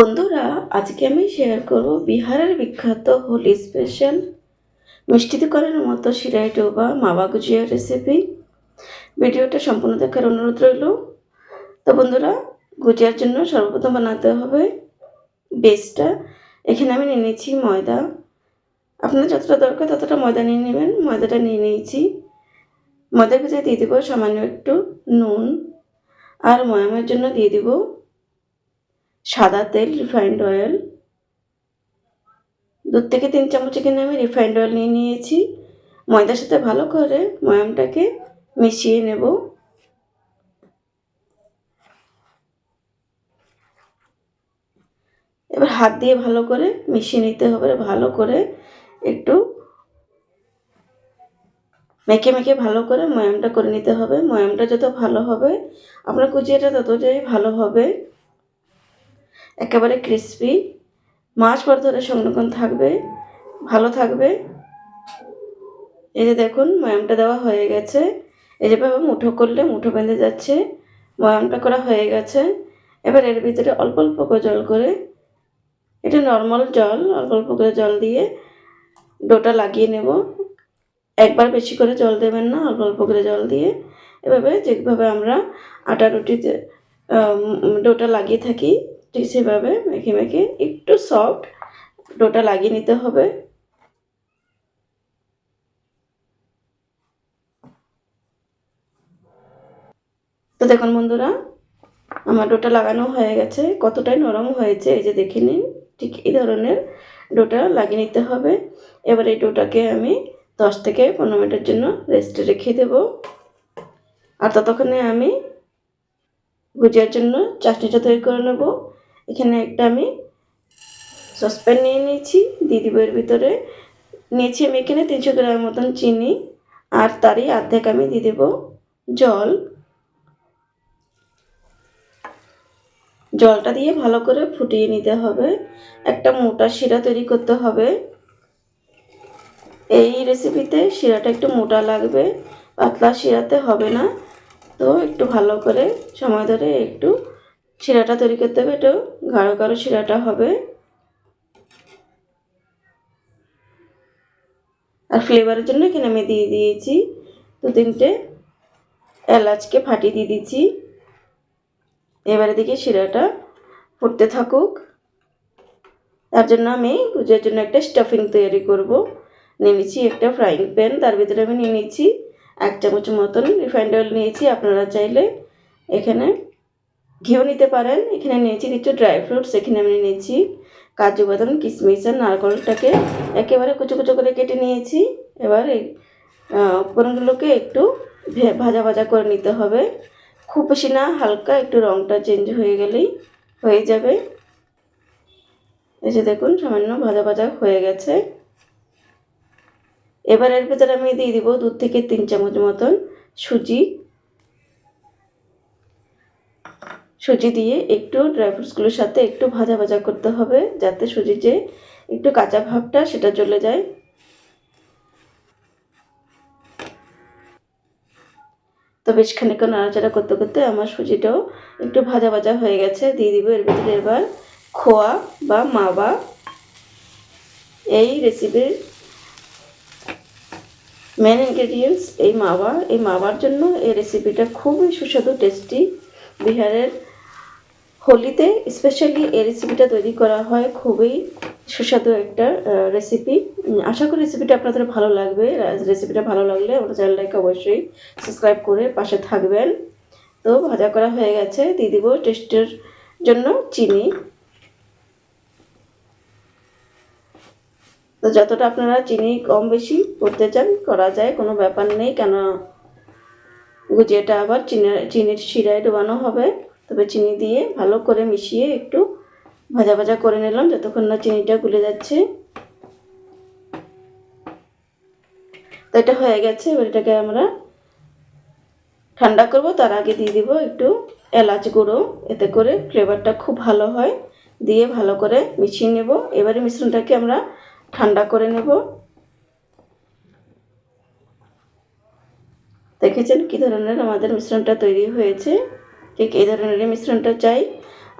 বন্ধুরা, আজকে আমি শেয়ার করব বিহারের বিখ্যাত হোলি স্পেশাল মিষ্টি দোকানের মতো শিরাই ডোবা মাওয়া গুজিয়া রেসিপি ভিডিওটা সম্পূর্ণ দেখার অনুরোধ রইল। তো বন্ধুরা, গুজিয়ার জন্য সর্বপ্রথম বানাতে হবে বেসটা এখানে আমি নিয়ে নিয়েছি ময়দা। আপনার যতটা দরকার ততটা ময়দা নিয়ে নেবেন। ময়দাটা নিয়ে নিয়েছি। ময়দার ভিতরে দিয়ে দেবো সামান্য একটু নুন। আর ময়ামের জন্য দিয়ে দেবো সাদা তেল রিফাইন্ড অয়েল দু থেকে তিন চামচ এখানে আমি রিফাইন্ড অয়েল নিয়ে নিয়েছি। ময়দার সাথে ভালো করে ময়ামটাকে মিশিয়ে নেব। এবার হাত দিয়ে ভালো করে মিশিয়ে নিতে হবে, ভালো করে একটু মেখে মেখে ভালো করে ময়ামটা করে নিতে হবে। ময়ামটা যত ভালো হবে, আপনার কুচিয়াটা ততটাই ভালো হবে। একেবারে ক্রিসপি মাছ পর ধরে সংরক্ষণ থাকবে, ভালো থাকবে। এই যে দেখুন, ময়ামটা দেওয়া হয়ে গেছে। এই যেভাবে মুঠো করলে মুঠো বেঁধে যাচ্ছে। ময়ামটা করা হয়ে গেছে। এবার এর ভিতরে অল্প অল্প করে জল করে, এটা নর্মাল জল, অল্প অল্প করে জল দিয়ে ডোটা লাগিয়ে নেব। একবার বেশি করে জল দেবেন না, অল্প অল্প করে জল দিয়ে। এভাবে যেভাবে আমরা আটা রুটিতে ডোটা লাগিয়ে থাকি সেভাবে মেখে মেখে একটু সফট ডোটা লাগিয়ে নিতে হবে। তো দেখুন বন্ধুরা, আমার ডোটা লাগানো হয়ে গেছে, কতটাই নরম হয়েছে এই যে দেখে নিন, ঠিক এই ধরনের ডোটা লাগিয়ে নিতে হবে। এবার এই ডোটাকে আমি দশ থেকে পনেরো মিনিটের জন্য রেস্টে রেখে দেব। আর ততক্ষণে আমি গুজিয়ার জন্য চাটনিটা তৈরি করে নেব। এখানে একটা আমি সসপ্যান নিয়ে নিয়েছি, দিয়ে দিব এর ভিতরে। নিয়েছি আমি এখানে তিনশো গ্রামের মতন চিনি, আর তারই অর্ধেক আমি দিয়ে দেবো জল। জলটা দিয়ে ভালো করে ফুটিয়ে নিতে হবে। একটা মোটা শিরা তৈরি করতে হবে। এই রেসিপিতে শিরাটা একটু মোটা লাগবে, পাতলা শিরাতে হবে না। তো একটু ভালো করে সময় ধরে একটু শিরাটা তৈরি করতে হবে, একটু গাঢ় গাঢ় শিরাটা হবে। আর ফ্লেভারের জন্য এখানে আমি দিয়ে দিয়েছি দু তিনটে এলাচকে ফাটিয়ে দিয়ে দিচ্ছি এবারে দিকে শিরাটা ফুটতে থাকুক। তার জন্য আমি পুজোর জন্য একটা স্টাফিং তৈরি করব। নিয়ে নিচ্ছি একটা ফ্রাইং প্যান তার ভিতরে আমি নিয়ে নিচ্ছি এক চামচ মতন রিফাইন্ড অয়েল নিয়েছি। আপনারা চাইলে এখানে ঘিও নিতে পারেন। এখানে নিয়েছি কিছু ড্রাই ফ্রুটস এখানে আমি নিয়েছি কাজু বাদাম, কিশমিশ আর নারকলটাকে একেবারে কুচো কুচো করে কেটে নিয়েছি। এবার এই উপকরণগুলোকে একটু ভাজা ভাজা করে নিতে হবে। খুব বেশি না, হালকা, একটু রঙটা চেঞ্জ হয়ে গেলেই হয়ে যাবে। এই যে দেখুন, সামান্য ভাজা ভাজা হয়ে গেছে। এবার এর ভেতরে আমি দিয়ে দিব দুধ থেকে তিন চামচ মতন সুজি। সুজি দিয়ে একটু ড্রাই ফ্রুটসগুলোর সাথে একটু ভাজা ভাজা করতে হবে, যাতে সুজির যে একটু কাঁচা ভাবটা সেটা চলে যায়। তো বেশ খানিকক্ষণ নাড়াচাড়া করতে করতে আমার সুজিটাও একটু ভাজা ভাজা হয়ে গেছে। দিয়ে দিব এর ভিতরে এবার খোয়া বা মাবা এই রেসিপির মেন ইনগ্রেডিয়েন্টস এই মাওয়া। এই মাওয়ার জন্য এই রেসিপিটা খুবই সুস্বাদু টেস্টি বিহারের হোলিতে স্পেশালি এই রেসিপিটা তৈরি করা হয়, খুবই সুস্বাদু একটা রেসিপি আশা করি রেসিপিটা আপনাদের ভালো লাগবে। রেসিপিটা ভালো লাগলে আমার চ্যানেলটাকে অবশ্যই সাবস্ক্রাইব করে পাশে থাকবেন। তো ভাজা করা হয়ে গেছে, দিয়ে দিব টেস্টের জন্য চিনি। তো যতটা আপনারা চিনি কম বেশি করতে চান, করা যায়, কোনো ব্যাপার নেই। কেন, গুজিয়াটা আবার চিনি, চিনির শিরায় ডোবানো হবে। তবে চিনি দিয়ে ভালো করে মিশিয়ে একটু ভাজা ভাজা করে নিলাম যতক্ষণ না চিনিটা গুলে যাচ্ছে। তো এটা হয়ে গেছে, এবার এটাকে আমরা ঠান্ডা করব, তার আগে দিয়ে দিব একটু এলাচ গুঁড়ো, এতে করে ফ্লেভারটা খুব ভালো হয়। দিয়ে ভালো করে মিশিয়ে নেব, এবারে মিশ্রণটাকে আমরা ঠান্ডা করে নেব। দেখেছেন কী ধরনের আমাদের মিশ্রণটা তৈরি হয়েছে? ঠিক এই ধরনের মিশ্রণটা চাই।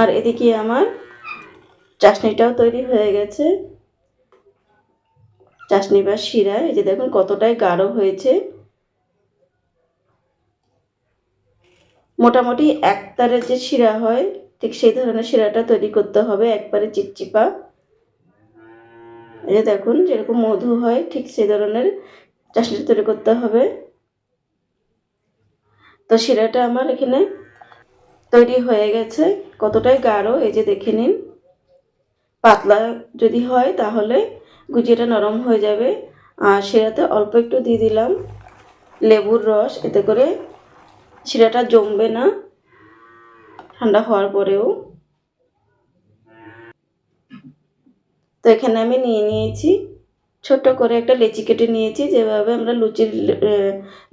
আর এদিকে আমার চাশনিটাও তৈরি হয়ে গেছে। চাশনি বা শিরা, এই যে দেখুন কতটাই গাঢ় হয়েছে। মোটামুটি এক তারের যে শিরা হয়, ঠিক সেই ধরনের শিরাটা তৈরি করতে হবে একবারে চিপচিপা এই যে দেখুন যেরকম মধু হয়, ঠিক সেই ধরনের চাশনি তৈরি করতে হবে। তো শিরাটা আমার এখানে তৈরি হয়ে গেছে। কতটাই গাঢ়, এই যে দেখে নিন। পাতলা যদি হয় তাহলে গুজিয়াটা নরম হয়ে যাবে। আর শিরাতে অল্প একটু দিয়ে দিলাম লেবুর রস, এতে করে শিরাটা জমবে না, ঠান্ডা হওয়ার পরেও। তো এখানে আমি নিয়ে নিয়েছি, ছোট্ট করে একটা লেচি কেটে নিয়েছি, যেভাবে আমরা লুচির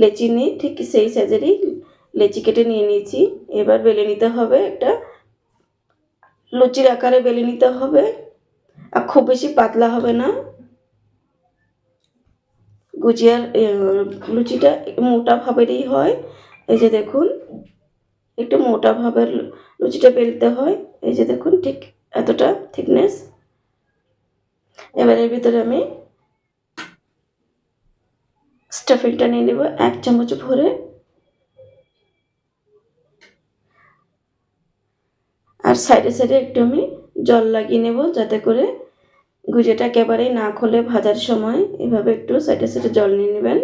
লেচি নিই, ঠিক সেই সাইজেরই লেচি কেটে নিয়ে নিয়েছি। এবার বেলে নিতে হবে একটা লুচির আকারে বেলে নিতে হবে। আর খুব বেশি পাতলা হবে না। গুজিয়ার লুচিটা মোটা ভাবেরই হয়। এই যে দেখুন, একটু মোটা ভাবের লুচিটা বেলতে হয়। এই যে দেখুন, ঠিক এতটা থিকনেস এবার এর ভিতরে আমি স্টাফিংটা নিয়ে নেব। এক চামচ ভরে আর সাইডে সাইডে একটু আমি জল লাগিয়ে নেব যাতে করে গুজেটা একেবারেই না খোলে ভাজার সময়। এভাবে একটু সাইডে সাইডে জল নিয়ে নেবেন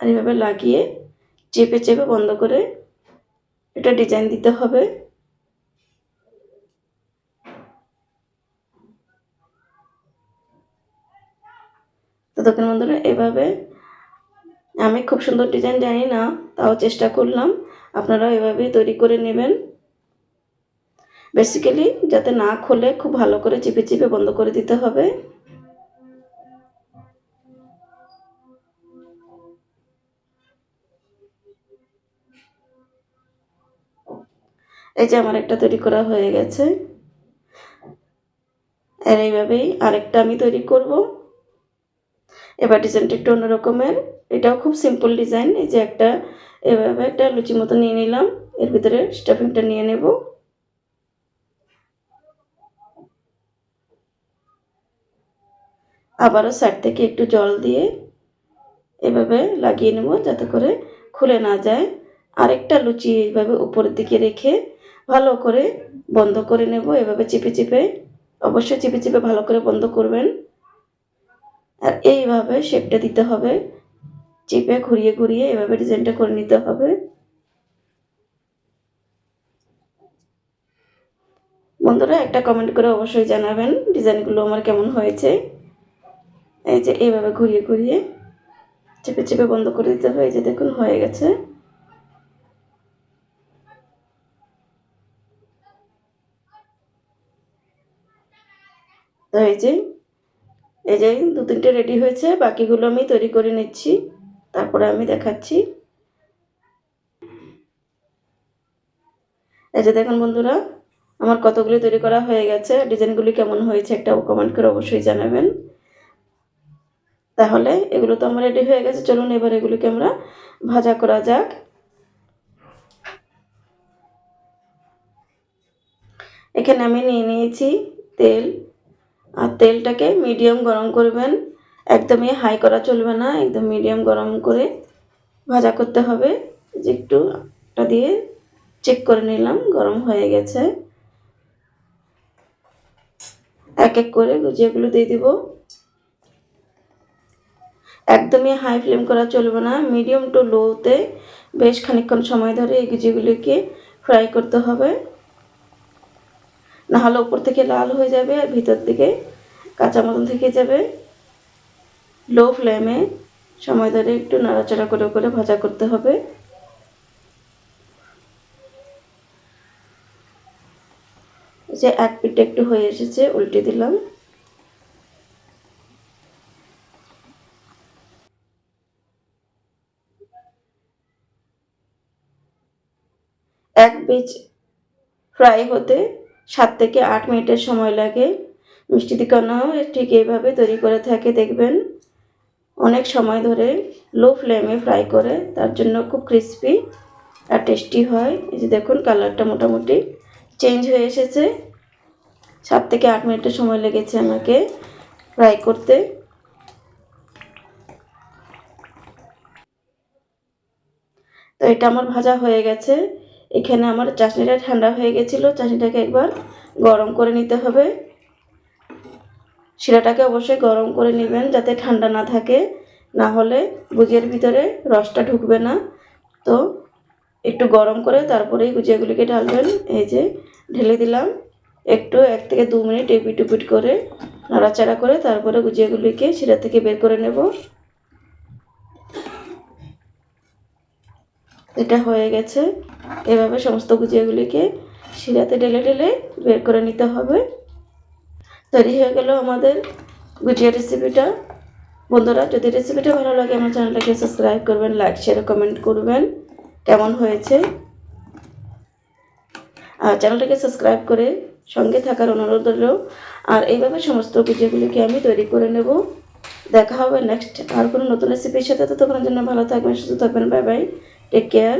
আর এভাবে লাগিয়ে চেপে চেপে বন্ধ করে এটা ডিজাইন দিতে হবে। তো দোকান বন্ধুরা, এভাবে আমি খুব সুন্দর ডিজাইন জানি না, তাও চেষ্টা করলাম। আপনারাও এভাবেই তৈরি করে নেবেন। বেসিক্যালি যাতে না খোলে, খুব ভালো করে চিপে চিপে বন্ধ করে দিতে হবে। এই যে আমার একটা তৈরি করা হয়ে গেছে। আর এইভাবেই আরেকটা আমি তৈরি করব। এবার ডিজাইনটা একটু অন্যরকমের। এটাও খুব সিম্পল ডিজাইন এই যে একটা, এভাবে একটা লুচি মতো নিয়ে নিলাম। এর ভিতরে স্টাফিংটা নিয়ে নেব। আবারও সাইড থেকে একটু জল দিয়ে এভাবে লাগিয়ে নেব যাতে করে খুলে না যায়। আরেকটা লুচি এইভাবে উপরের দিকে রেখে ভালো করে বন্ধ করে নেব, এভাবে চেপে চেপে। অবশ্যই চেপে চেপে ভালো করে বন্ধ করবেন। আর এইভাবে শেপটা দিতে হবে। চেপে ঘুরিয়ে ঘুরিয়ে এভাবে ডিজাইনটা করে নিতে হবে। বন্ধুরা একটা কমেন্ট করে অবশ্যই জানাবেন ডিজাইনগুলো আমার কেমন হয়েছে। এই যে এইভাবে ঘুরিয়ে ঘুরিয়ে চেপে চেপে বন্ধ করে দিতে হবে। এই যে দেখুন, হয়ে গেছে। এই যে এই যে দু তিনটে রেডি হয়েছে, বাকিগুলো আমি তৈরি করে নিচ্ছি। তারপরে আমি দেখাচ্ছি। এই যে দেখুন বন্ধুরা, আমার কতগুলি তৈরি করা হয়ে গেছে, ডিজাইনগুলি কেমন হয়েছে, একটা কমেন্ট করে অবশ্যই জানাবেন। তাহলে এগুলো তো আমার রেডি হয়ে গেছে। চলুন এবার এগুলোকে আমরা ভাজা করা যাক। এখানে আমি নিয়ে নিয়েছি তেল। আর তেলটাকে মিডিয়াম গরম করবেন। একদমই হাই করা চলবে না, একদম মিডিয়াম গরম করে ভাজা করতে হবে। যে একটু একটা দিয়ে চেক করে নিলাম, গরম হয়ে গেছে। এক এক করে গুজিয়াগুলো দিয়ে দিব। একদমই হাই ফ্লেম করা চলবে না। মিডিয়াম টু লোতে বেশ খানিকক্ষণ সময় ধরে এই গুজিগুলিকে ফ্রাই করতে হবে। নাহলে উপর থেকে লাল হয়ে যাবে আর ভিতর দিকে কাঁচা মতন থেকে যাবে। লো ফ্লেমে সময় ধরে একটু নাড়াচাড়া করে করে ভাজা করতে হবে। যে এক পিঠে একটু হয়ে এসেছে, উল্টে দিলাম। এক পিচ ফ্রাই হতে সাত থেকে আট মিনিটের সময় লাগে। মিষ্টি দিকানাও ঠিক এইভাবে তৈরি করে থাকে, দেখবেন। অনেক সময় ধরে লো ফ্লেমে ফ্রাই করে, তার জন্য খুব ক্রিস্পি আর টেস্টি হয়। এই যে দেখুন, কালারটা মোটামুটি চেঞ্জ হয়ে এসেছে। সাত থেকে আট মিনিটের সময় লেগেছে আমাকে ফ্রাই করতে। তো এটা আমার ভাজা হয়ে গেছে। এখানে আমার চাটনিটা ঠান্ডা হয়ে গেছিল চাটনিটাকে একবার গরম করে নিতে হবে। শিরাটাকে অবশ্যই গরম করে নেবেন যাতে ঠান্ডা না থাকে, না হলে গুজিয়ার ভিতরে রসটা ঢুকবে না। তো একটু গরম করে তারপরেই গুজিয়াগুলিকে ঢালবেন, এই যে ঢেলে দিলাম। একটু এক থেকে দু মিনিট এপিট উপিট করে নাড়াচাড়া করে তারপরে গুজিয়াগুলিকে শিরা থেকে বের করে নেব। এটা হয়ে গেছে। এভাবে সমস্ত গুজিয়াগুলিকে শিরাতে ঢেলে ঢেলে বের করে নিতে হবে। তৈরি হয়ে গেল আমাদের গুজিয়া রেসিপিটা বন্ধুরা, যদি রেসিপিটা ভালো লাগে, আমার চ্যানেলটাকে সাবস্ক্রাইব করবেন লাইক শেয়ার কমেন্ট করবেন। কেমন হয়েছে? আর চ্যানেলটাকে সাবস্ক্রাইব করে সঙ্গে থাকার অনুরোধ রইল। আর এইভাবে সমস্ত গুজিয়াগুলিকে আমি তৈরি করে নেব। দেখা হবে নেক্সট আর কোনো নতুন রেসিপির সাথে। ততক্ষণের জন্য ভালো থাকবেন, সুস্থ থাকবেন বাই বাই টেক কেয়ার